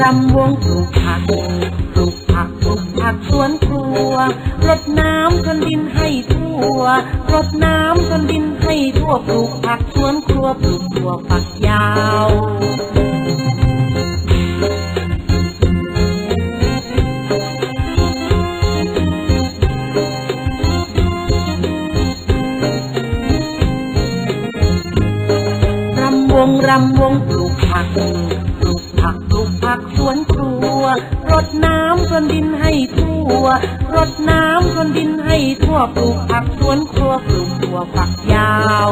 รำวงปลูกผักปลูกผักปลูกผักสวนครัวรดน้ำจนดินให้ทั่วรดน้ำจนดินให้ทั่วปลูกผักสวนครัวปลูกถั่วฝักยาวรำวงรำวงปลูกผัก ผักสวนครัว รดน้ำจนดินให้ทั่ว รดน้ำจนดินให้ทั่วปลูกผักสวนครัวปลูกถั่วฝักยาว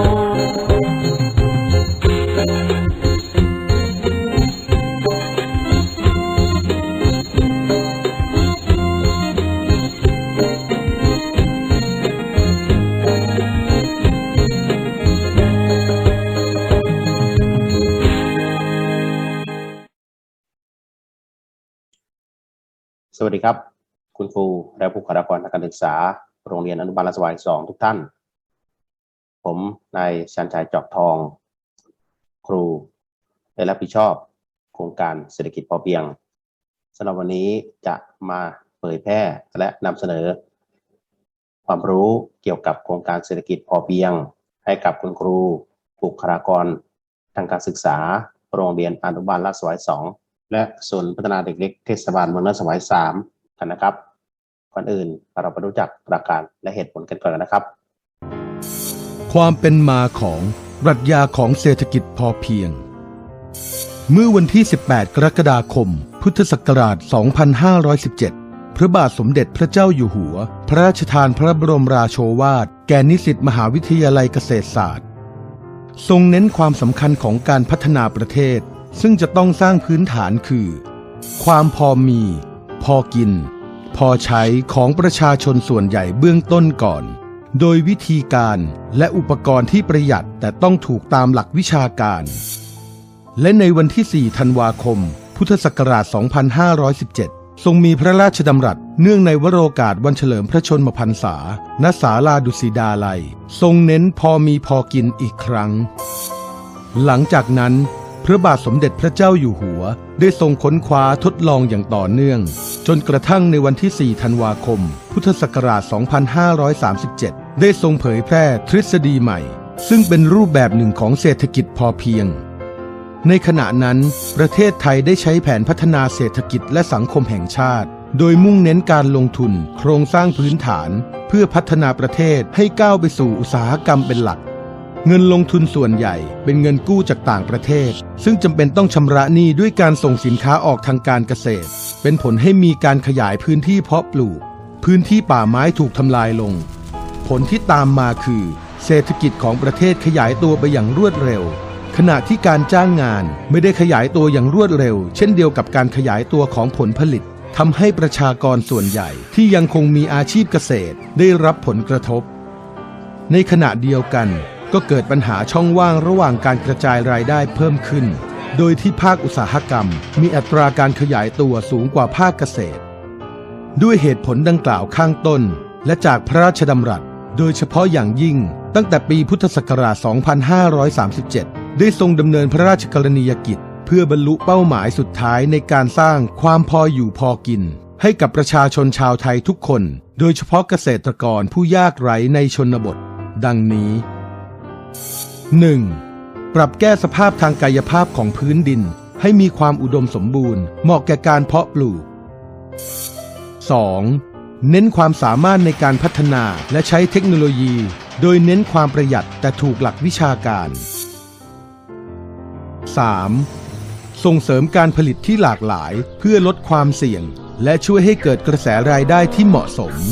สวัสดีครับ คุณครูและบุคลากรทางการศึกษา โรงเรียนอนุบาลราชวัยสองทุกท่าน ผมนายชันชัยจอกทอง ครูได้รับผิดชอบ โครงการเศรษฐกิจพอเพียงสำหรับวันนี้จะมาเผยแพร่และนำเสนอ ความรู้เกี่ยวกับโครงการเศรษฐกิจพอเพียง ให้กับคุณครูบุคลากรทางการศึกษา โรงเรียนอนุบาลราชวัยสอง และศูนย์พัฒนาเด็กเล็กเทศบาลเมืองนครสวรรค์สามกันนะครับ ก่อนอื่นเราไปรู้จักหลักการและเหตุผลกันก่อนนะครับ ความเป็นมาของปรัชญาของเศรษฐกิจพอเพียง เมื่อวันที่ 18 กรกฎาคม พุทธศักราช 2517 พระบาทสมเด็จพระเจ้าอยู่หัว พระราชทานพระบรมราโชวาท แก่นิสิตมหาวิทยาลัยเกษตรศาสตร์ ทรงเน้นความสำคัญของการพัฒนาประเทศ ซึ่งจะต้องสร้างพื้นฐานคือ ความพอมี พอกิน พอใช้ของประชาชนส่วนใหญ่เบื้องต้นก่อน โดยวิธีการและอุปกรณ์ที่ประหยัดแต่ต้องถูกตามหลักวิชาการ และในวันที่ 4 ธันวาคม พุทธศักราช 2517 ทรงมีพระราชดำรัสเนื่องในวโรกาสวันเฉลิมพระชนมพรรษา ณ ศาลาดุสิดาลัย ทรงเน้นพอมีพอกินอีกครั้ง หลังจากนั้น พระบาทสมเด็จพระเจ้าอยู่หัว ได้ทรงค้นคว้าทดลองอย่างต่อเนื่อง จนกระทั่งในวันที่ 4 ธันวาคม พุทธศักราช 2537 ได้ทรงเผยแพร่ทฤษฎีใหม่ ซึ่งเป็นรูปแบบหนึ่งของเศรษฐกิจพอเพียง ในขณะนั้น ประเทศไทยได้ใช้แผนพัฒนาเศรษฐกิจและสังคมแห่งชาติ โดยมุ่งเน้นการลงทุน โครงสร้างพื้นฐาน เพื่อพัฒนาประเทศให้ก้าวไปสู่อุตสาหกรรมเป็นหลัก เงินลงทุนส่วนใหญ่เป็นเงินกู้จากต่างประเทศ ซึ่งจำเป็นต้องชำระหนี้ด้วยการส่งสินค้าออกทางการเกษตร เป็นผลให้มีการขยายพื้นที่เพาะปลูก พื้นที่ป่าไม้ถูกทำลายลง ผลที่ตามมาคือ เศรษฐกิจของประเทศขยายตัวไปอย่างรวดเร็ว ขณะที่การจ้างงานไม่ได้ขยายตัวอย่างรวดเร็ว เช่นเดียวกับการขยายตัวของผลผลิตทำให้ประชากรส่วนใหญ่ที่ยังคงมีอาชีพเกษตรได้รับผลกระทบ ในขณะเดียวกัน ก็เกิดปัญหาช่องว่างระหว่างการกระจายรายได้เพิ่มขึ้น โดยที่ภาคอุตสาหกรรม มีอัตราการขยายตัวสูงกว่าภาคเกษตร ด้วยเหตุผลดังกล่าวข้างต้น และจากพระราชดำรัส โดยเฉพาะอย่างยิ่ง ตั้งแต่ปีพุทธศักราช 2537 ได้ทรงดำเนินพระราชกรณียกิจ เพื่อบรรลุเป้าหมายสุดท้ายในการสร้างความพออยู่พอกิน ให้กับประชาชนชาวไทยทุกคน โดยเฉพาะเกษตรกรผู้ยากไร้ในชนบท ดังนี้ 1. ปรับแก้สภาพทางกายภาพของพื้นดินให้มีความอุดมสมบูรณ์ เหมาะแก่การเพาะปลูก 2. เน้นความสามารถในการพัฒนาและใช้เทคโนโลยี โดยเน้นความประหยัดแต่ถูกหลักวิชาการ 3. ส่งเสริมการผลิตที่หลากหลายเพื่อลดความเสี่ยง และช่วยให้เกิดกระแสรายได้ที่เหมาะสม 4.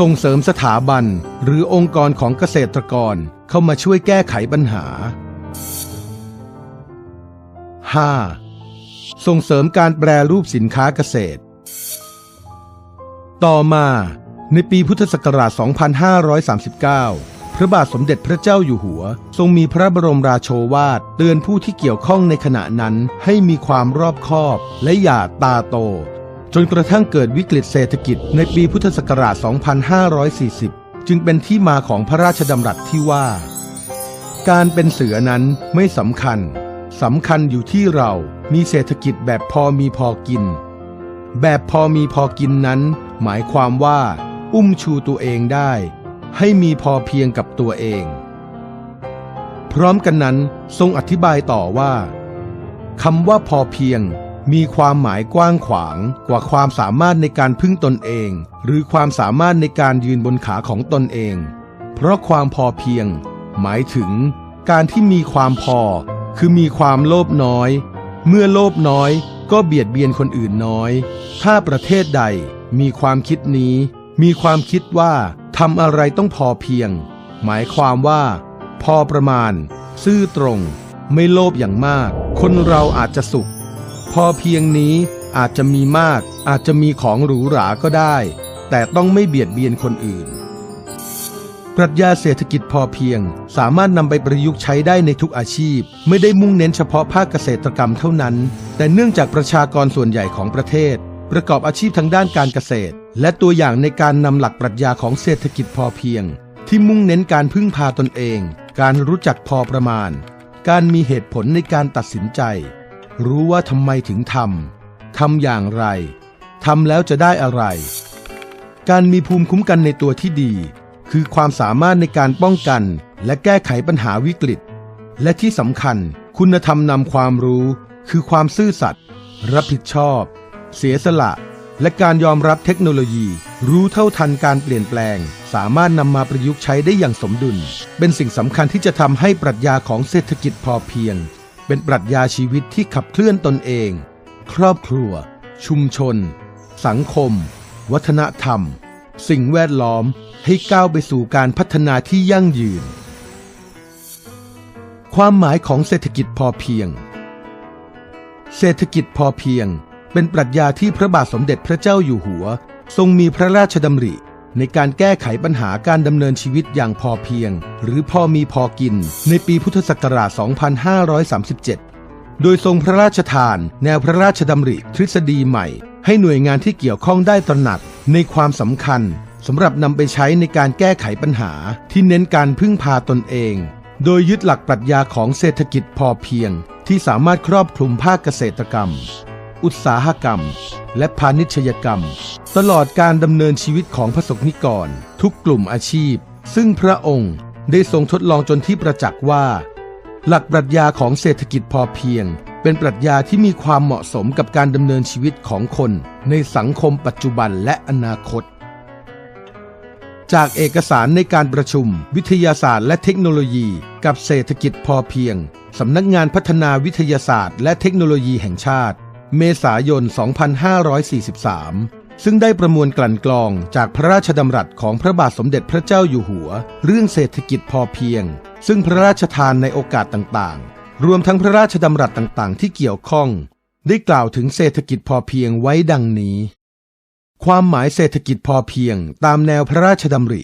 ส่งเสริมสถาบันหรือองค์กรของเกษตรกรเข้ามาช่วยแก้ไขปัญหา 5. ส่งเสริมการแปรรูปสินค้าเกษตร ต่อมาในปีพุทธศักราช 2539 พระบาทสมเด็จพระเจ้าอยู่หัว ทรงมีพระบรมราโชวาทเตือนผู้ที่เกี่ยวข้องในขณะนั้นให้มีความรอบคอบและอย่าตาโต จนกระทั่งเกิดวิกฤตเศรษฐกิจในปีพุทธศักราช 2540 จึงเป็นที่มาของพระราชดำรัสที่ว่า การเป็นเสือนั้นไม่สำคัญสำคัญอยู่ที่เรามีเศรษฐกิจแบบพอมีพอกิน แบบพอมีพอกินนั้น หมายความว่า อุ้มชูตัวเองได้ ให้มีพอเพียงกับตัวเอง พร้อมกันนั้นทรงอธิบายต่อว่าคำว่าพอเพียง มีความหมายกว้างขวางกว่าความสามารถในการพึ่งตนเอง หรือความสามารถในการยืนบนขาของตนเอง เพราะความพอเพียง หมายถึง การที่มีความพอ คือมีความโลภน้อย เมื่อโลภน้อยก็เบียดเบียนคนอื่นน้อย ถ้าประเทศใดมีความคิดนี้ มีความคิดว่าทำอะไรต้องพอเพียง หมายความว่า พอประมาณ ซื่อตรง ไม่โลภอย่างมาก คนเราอาจจะสุข พอเพียงนี้อาจจะมีมาก อาจจะมีของหรูหราก็ได้ แต่ต้องไม่เบียดเบียนคนอื่น ปรัชญาเศรษฐกิจพอเพียง สามารถนำไปประยุกต์ใช้ได้ในทุกอาชีพ ไม่ได้มุ่งเน้นเฉพาะภาคเกษตรกรรมเท่านั้น แต่เนื่องจากประชากรส่วนใหญ่ของประเทศ ประกอบอาชีพทางด้านการเกษตร และตัวอย่างในการนำหลักปรัชญาของเศรษฐกิจพอเพียง ที่มุ่งเน้นการพึ่งพาตนเอง การรู้จักพอประมาณ การมีเหตุผลในการตัดสินใจ รู้ว่าทำไมถึงทำ ทำอย่างไร ทำแล้วจะได้อะไร การมีภูมิคุ้มกันในตัวที่ดี คือความสามารถในการป้องกัน และแก้ไขปัญหาวิกฤต และที่สำคัญคุณธรรมนำความรู้ คือความซื่อสัตย์รับผิดชอบ เสียสละ และการยอมรับเทคโนโลยี รู้เท่าทันการเปลี่ยนแปลง สามารถนำมาประยุกต์ใช้ได้อย่างสมดุล เป็นสิ่งสำคัญที่จะทำให้ปรัชญาของเศรษฐกิจพอเพียง เป็นปรัชญาชีวิตที่ขับเคลื่อนตนเอง ครอบครัว ชุมชน สังคม วัฒนธรรม สิ่งแวดล้อมให้ก้าวไปสู่การพัฒนาที่ยั่งยืน ความหมายของเศรษฐกิจพอเพียง เศรษฐกิจพอเพียง เป็นปรัชญาที่พระบาทสมเด็จพระเจ้าอยู่หัว ทรงมีพระราชดำริ ในการแก้ไขปัญหาการดำเนินชีวิตอย่างพอเพียง หรือพอมีพอกิน ในปีพุทธศักราช 2537 โดยทรงพระราชทาน แนวพระราชดำริทฤษฎีใหม่ ให้หน่วยงานที่เกี่ยวข้องได้ตระหนักในความสำคัญสำหรับนำไปใช้ในการแก้ไขปัญหาที่เน้นการพึ่งพาตนเอง โดยยึดหลักปรัชญาของเศรษฐกิจพอเพียง ที่สามารถครอบคลุมภาคเกษตรกรรม อุตสาหกรรม และพาณิชยกรรม ตลอดการดำเนินชีวิตของพระสงฆ์นิกร ทุกกลุ่มอาชีพ ซึ่งพระองค์ได้ทรงทดลองจนที่ประจักษ์ว่า หลักปรัชญาของเศรษฐกิจพอเพียง เป็นปรัชญาที่มีความเหมาะสมกับการดำเนินชีวิตของคนในสังคมปัจจุบันและอนาคต จากเอกสารในการประชุม วิทยาศาสตร์และเทคโนโลยี กับเศรษฐกิจพอเพียงสำนักงานพัฒนาวิทยาศาสตร์และเทคโนโลยีแห่งชาติ เมษายน 2543 ซึ่งได้ประมวลกลั่นกรองจากพระราชดำรัสของพระบาทสมเด็จพระเจ้าอยู่หัว เรื่องเศรษฐกิจพอเพียง ซึ่งพระราชทานในโอกาสต่างๆ รวมทั้งพระราชดำรัสต่างๆ ที่เกี่ยวข้อง ได้กล่าวถึงเศรษฐกิจพอเพียงไว้ดังนี้ ความหมายเศรษฐกิจพอเพียงตามแนวพระราชดำริ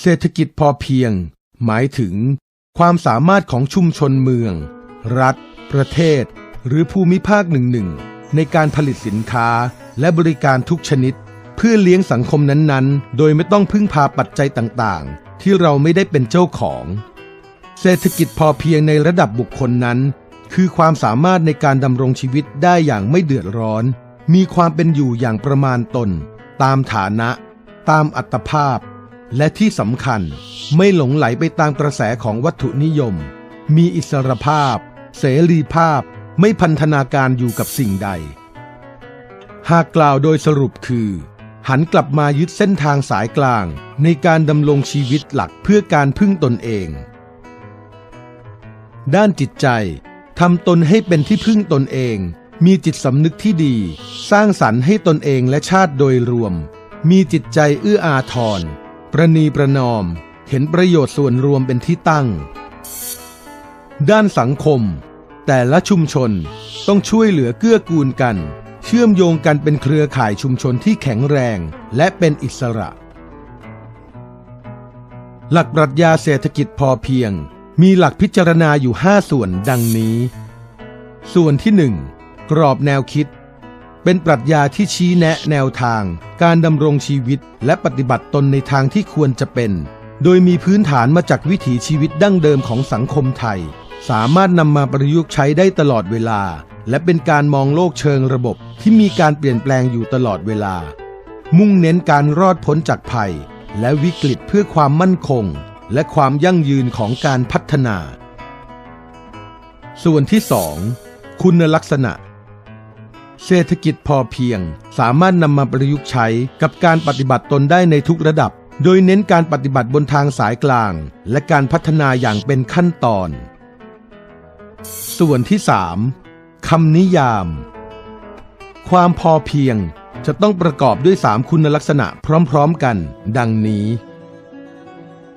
เศรษฐกิจพอเพียง หมายถึง ความสามารถของชุมชนเมือง รัฐ ประเทศ หรือภูมิภาคหนึ่งๆในการผลิตสินค้าและบริการทุกชนิด เพื่อเลี้ยงสังคมนั้นๆ โดยไม่ต้องพึ่งพาปัจจัยต่างๆ ที่เราไม่ได้เป็นเจ้าของ เศรษฐกิจพอเพียงในระดับบุคคลนั้น คือความสามารถในการดำรงชีวิตได้อย่างไม่เดือดร้อน มีความเป็นอยู่อย่างประมาณตน ตามฐานะ ตามอัตภาพ และที่สำคัญไม่หลงไหลไปตามกระแสของวัตถุนิยม มีอิสรภาพ เสรีภาพ ไม่พันธนาการอยู่กับสิ่งใด หากกล่าวโดยสรุปคือ หันกลับมายึดเส้นทางสายกลางในการดำรงชีวิตหลักเพื่อการพึ่งตนเอง ด้านจิตใจทำตนให้เป็นที่พึ่งตนเอง มีจิตสำนึกที่ดี สร้างสรรค์ให้ตนเองและชาติโดยรวม มีจิตใจเอื้ออาทร ประนีประนอม เห็นประโยชน์ส่วนรวมเป็นที่ตั้ง ด้านสังคม แต่ละชุมชนต้องช่วยเหลือเกื้อกูลกัน เชื่อมโยงกันเป็นเครือข่ายชุมชนที่แข็งแรง และเป็นอิสระ หลักปรัชญาเศรษฐกิจพอเพียง มีหลักพิจารณาอยู่ 5 ส่วนดังนี้ ส่วนที่ 1 กรอบแนวคิด เป็นปรัชญาที่ชี้แนะแนวทาง การดำรงชีวิตและปฏิบัติตนในทางที่ควรจะเป็น โดยมีพื้นฐานมาจากวิถีชีวิตดั้งเดิมของสังคมไทย สามารถนำมาประยุกต์ใช้ได้ตลอดเวลา และเป็นการมองโลกเชิงระบบที่มีการเปลี่ยนแปลงอยู่ตลอดเวลา มุ่งเน้นการรอดพ้นจากภัย และวิกฤตเพื่อความมั่นคง และความยั่งยืนของการพัฒนา ส่วนที่ 2 คุณลักษณะ เศรษฐกิจพอเพียง สามารถนำมาประยุกต์ใช้กับการปฏิบัติตนได้ในทุกระดับ โดยเน้นการปฏิบัติบนทางสายกลาง และการพัฒนาอย่างเป็นขั้นตอน ส่วนที่ 3. คำนิยาม ความพอเพียงจะต้องประกอบด้วย3คุณลักษณะพร้อมๆกัน ดังนี้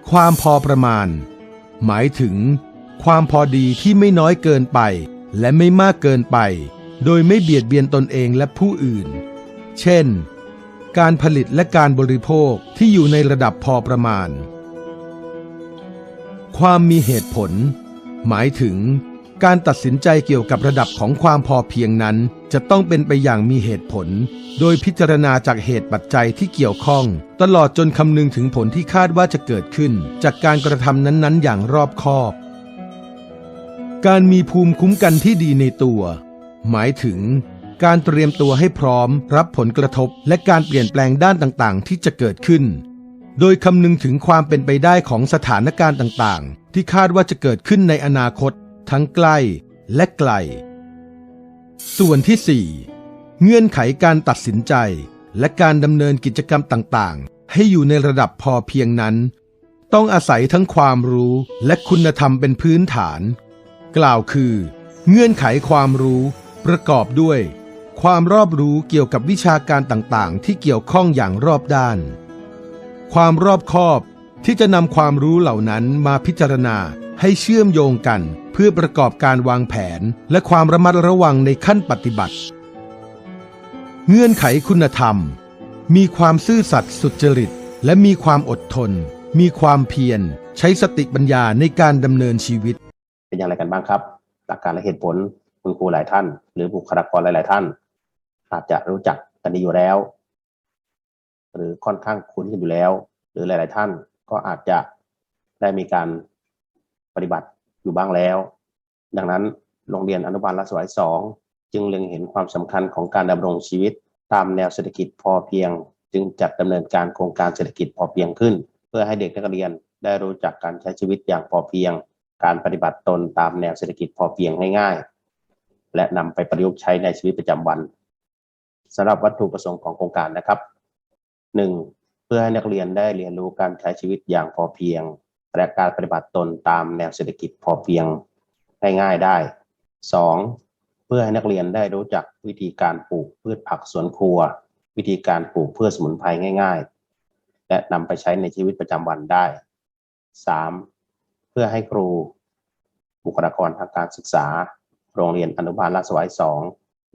ความพอประมาณ หมายถึง ความพอดีที่ไม่น้อยเกินไป และไม่มากเกินไป โดยไม่เบียดเบียนตนเองและผู้อื่น เช่น การผลิตและการบริโภคที่อยู่ในระดับพอประมาณ ความมีเหตุผล หมายถึง การตัดสินใจเกี่ยวกับระดับของความพอเพียงนั้น จะต้องเป็นไปอย่างมีเหตุผล โดยพิจารณาจากเหตุปัจจัยที่เกี่ยวข้อง ตลอดจนคำนึงถึงผลที่คาดว่าจะเกิดขึ้น จากการกระทำนั้นๆ อย่างรอบคอบ การมีภูมิคุ้มกันที่ดีในตัว หมายถึง การเตรียมตัวให้พร้อม รับผลกระทบ และการเปลี่ยนแปลงด้านต่างๆ ที่จะเกิดขึ้น โดยคำนึงถึงความเป็นไปได้ของสถานการณ์ต่างๆ ที่คาดว่าจะเกิดขึ้นในอนาคต ทั้งใกล้และไกล ส่วนที่ 4 เงื่อนไขการตัดสินใจ และการดำเนินกิจกรรมต่างๆ ให้อยู่ในระดับพอเพียงนั้น ต้องอาศัยทั้งความรู้และคุณธรรมเป็นพื้นฐาน กล่าวคือ เงื่อนไขความรู้ประกอบด้วย ความรอบรู้เกี่ยวกับวิชาการต่างๆ ที่เกี่ยวข้องอย่างรอบด้าน ความรอบคอบที่จะนำความรู้เหล่านั้นมาพิจารณา ให้เชื่อมโยงกันเพื่อประกอบการวางแผนและความระมัดระวังในขั้นปฏิบัติ เงื่อนไขคุณธรรม มีความซื่อสัตย์สุจริต และมีความอดทน มีความเพียร ใช้สติปัญญาในการดำเนินชีวิต เป็นอย่างไรกันบ้างครับ หลักการและเหตุผลคุณครูหลายท่าน หรือบุคลากรหลาย ๆ ท่าน อาจจะรู้จักกันดีอยู่แล้ว หรือค่อนข้างคุ้นกันอยู่แล้ว หรือหลาย ๆ ท่านก็อาจจะได้มีการ ปฏิบัติอยู่บ้างแล้ว ดังนั้นโรงเรียนอนุบาลราชวัยสองจึงเล็งเห็นความสำคัญของการดำรงชีวิต ตามแนวเศรษฐกิจพอเพียง จึงจัดดำเนินการโครงการเศรษฐกิจพอเพียงขึ้น เพื่อให้เด็กนักเรียนได้รู้จักการใช้ชีวิตอย่างพอเพียง การปฏิบัติตนตามแนวเศรษฐกิจพอเพียงง่ายๆ และนำไปประยุกต์ใช้ในชีวิตประจำวันสำหรับวัตถุประสงค์ของโครงการนะครับ 1. เพื่อให้นักเรียนได้เรียนรู้การใช้ชีวิตอย่างพอเพียง และการปฏิบัติตนตามแนวเศรษฐกิจพอเพียงง่ายๆได้ 2. เพื่อให้นักเรียนได้รู้จักวิธีการปลูกพืชผักสวนครัว วิธีการปลูกพืชสมุนไพรง่าย ๆ และนำไปใช้ในชีวิตประจำวันได้ 3. เพื่อให้ครู บุคลากรทางการศึกษา โรงเรียนอนุบาลราชสวายสอง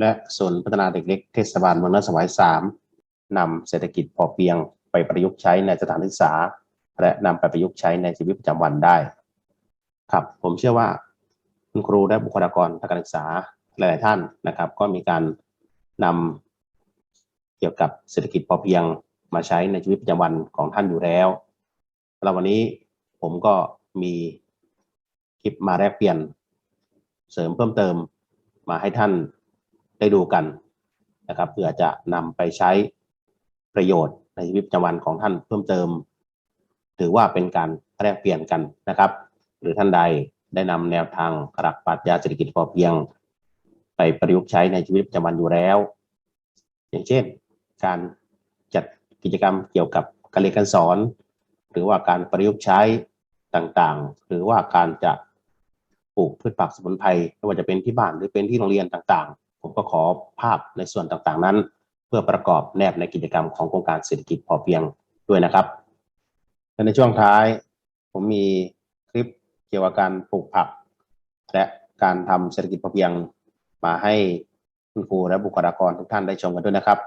และศูนย์พัฒนาเด็กเล็กเทศบาลเมืองราชสวายสามนำเศรษฐกิจพอเพียงไปประยุกต์ใช้ในสถานศึกษา และนำไปประยุกต์ใช้ในชีวิตประจำวันได้ ครับ ผมเชื่อว่าคุณครูและบุคลากรทางการศึกษาหลาย ๆ ท่านนะครับ ก็มีการนำเกี่ยวกับเศรษฐกิจพอเพียงมาใช้ในชีวิตประจำวันของท่านอยู่แล้วสำหรับวันนี้ผมก็มีคลิปมาแลกเปลี่ยนเสริมเพิ่มเติมมาให้ท่านได้ดูกันนะครับเพื่อจะนำไปใช้ประโยชน์ในชีวิตประจำวันของท่านเพิ่มเติม ถือว่าเป็นการแลกเปลี่ยนกันนะครับ หรือท่านใดได้นำแนวทางหลักปรัชญาเศรษฐกิจพอเพียง ไปประยุกต์ใช้ในชีวิตประจำวันอยู่แล้ว อย่างเช่น การจัดกิจกรรมเกี่ยวกับการเรียนการสอน หรือว่าการประยุกต์ใช้ต่างๆ หรือว่าการจะปลูกพืชผักสมุนไพรไม่ว่าจะเป็นที่บ้านหรือเป็นที่โรงเรียนต่างๆ ผมก็ขอภาพในส่วนต่างๆนั้น เพื่อประกอบแนบในกิจกรรมของโครงการเศรษฐกิจพอเพียงด้วยนะครับ และในช่วงท้าย ผมมีคลิปเกี่ยวกับการปลูกผัก และการทำเศรษฐกิจพอเพียงมาให้คุณครูและบุคลากรทุกท่านได้ชมกันด้วยนะครับ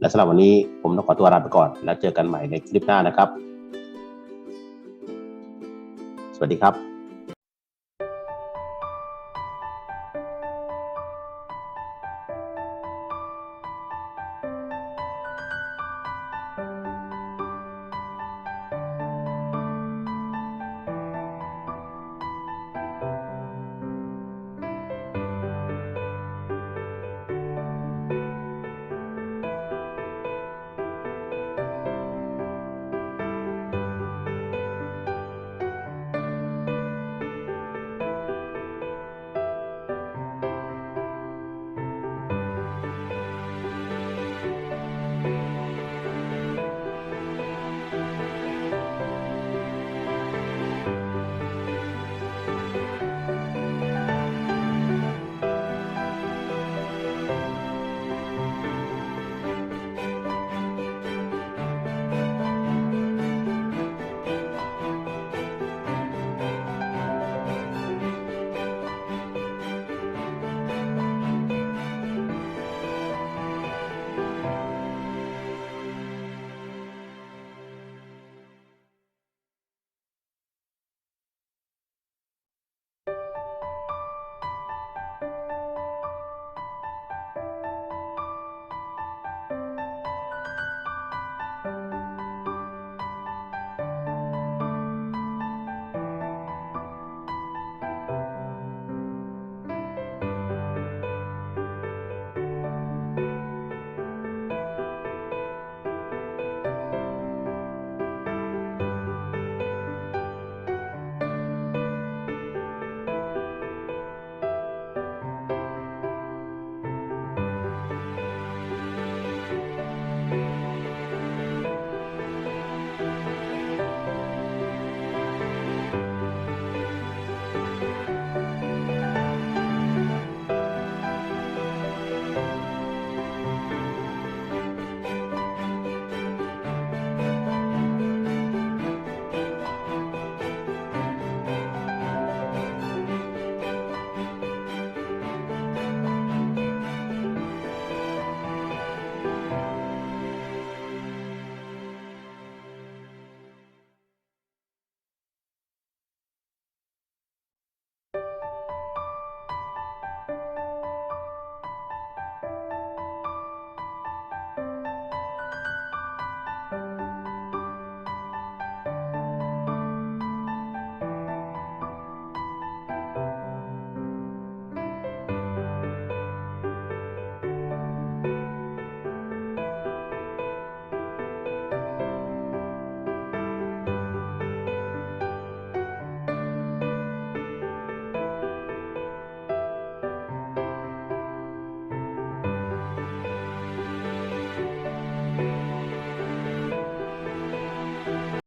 และสำหรับวันนี้ผมต้องขอตัวลาไปก่อน แล้วเจอกันใหม่ในคลิปหน้านะครับ สวัสดีครับ